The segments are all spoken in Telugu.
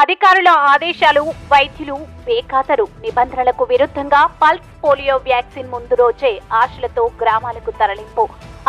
అధికారుల ఆదేశాలు వైద్యులు బేఖాతరు నిబంధనలకు విరుద్ధంగా పల్స్ పోలియో వ్యాక్సిన్ ముందు రోజే ఆశలతో గ్రామాలకు తరలింపు.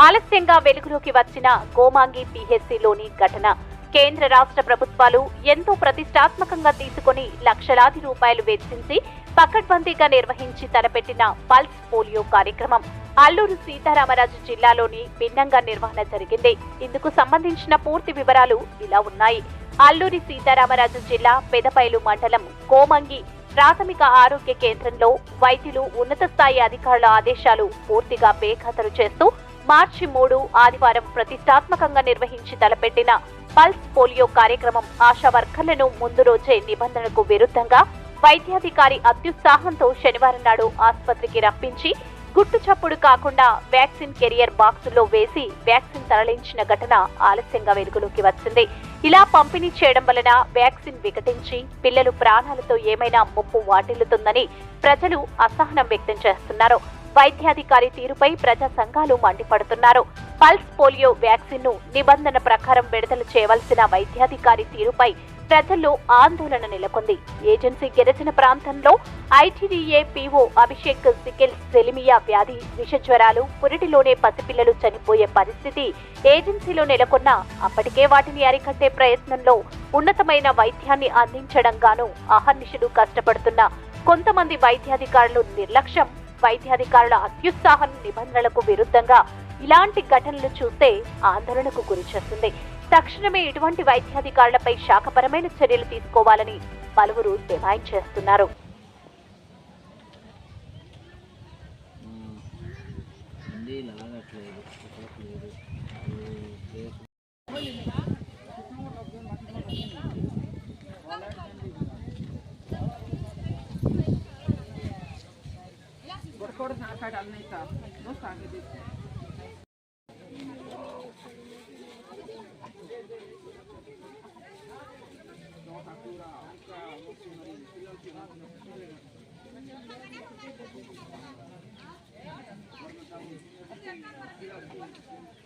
ఆలస్యంగా వెలుగులోకి వచ్చిన గోమాంగి పిహెచ్సిలోని ఘటన. కేంద్ర రాష్ట్ర ప్రభుత్వాలు ఎంతో ప్రతిష్టాత్మకంగా తీసుకొని లక్షలాది రూపాయలు వెచ్చించి పకడ్బందీగా నిర్వహించి తలపెట్టిన పల్స్ పోలియో కార్యక్రమం. అల్లూరు సీతారామరాజు జిల్లాలోని భిన్నంగా నిర్వహణ జరిగింది. ఇందుకు సంబంధించిన పూర్తి వివరాలు ఇలా ఉన్నాయి. అల్లూరి సీతారామరాజు జిల్లా పెదపైలు మండలం కోమంగి ప్రాథమిక ఆరోగ్య కేంద్రంలో వైద్యులు ఉన్నత స్థాయి అధికారుల ఆదేశాలు పూర్తిగా బేఖాతరు చేస్తూ మార్చి మూడు ఆదివారం ప్రతిష్టాత్మకంగా నిర్వహించి తలపెట్టిన పల్స్ పోలియో కార్యక్రమం ఆశా వర్కర్లను ముందు రోజే నిబంధనలకు విరుద్ధంగా వైద్యాధికారి అత్యుత్సాహంతో శనివారం నాడు ఆసుపత్రికి రప్పించి గుట్టు చప్పుడు కాకుండా వ్యాక్సిన్ కెరియర్ బాక్సులో వేసి వ్యాక్సిన్ తరలించిన ఘటన ఆలస్యంగా వెలుగులోకి వచ్చింది. ఇలా పంపిణీ చేయడం వలన వ్యాక్సిన్ వికటించి పిల్లలు ప్రాణాలతో ఏమైనా ముప్పు వాటిల్లుతుందని ప్రజలు అసహనం వ్యక్తం చేస్తున్నారు. వైద్యాధికారి తీరుపై ప్రజా సంఘాలు మండిపడుతున్నారు. పల్స్ పోలియో వ్యాక్సిన్ను నిబంధన ప్రకారం విడుదల చేయవలసిన వైద్యాధికారి తీరుపై ప్రజల్లో ఆందోళన నెలకొంది. ఏజెన్సీ గిరిజన ప్రాంతంలో ఐటీడీఏ పీఓ అభిషేక్ సికిల్ సెలిమియా వ్యాధి విష జ్వరాలు పురిటిలోనే పసిపిల్లలు చనిపోయే పరిస్థితి ఏజెన్సీలో నెలకొన్న అప్పటికే వాటిని అరికట్టే ప్రయత్నంలో ఉన్నతమైన వైద్యాన్ని అందించడంగాను అహర్నిషుడు అహర్నిశలు కష్టపడుతున్న కొంతమంది వైద్యాధికారులు నిర్లక్ష్యం. వైద్యాధికారుల అత్యుత్సాహం నిబంధనలకు విరుద్ధంగా ఇలాంటి ఘటనలు చూస్తే ఆందోళనకు గురిచేస్తుంది తక్షణమే ఇటువంటి వైద్యాధికారులపై శాఖపరమైన చర్యలు తీసుకోవాలని పలువురు డిమాండ్ చేస్తున్నారు. ఉంది లాగట్లేదు factura alta opzionale di studio alternativo di studio Guarda,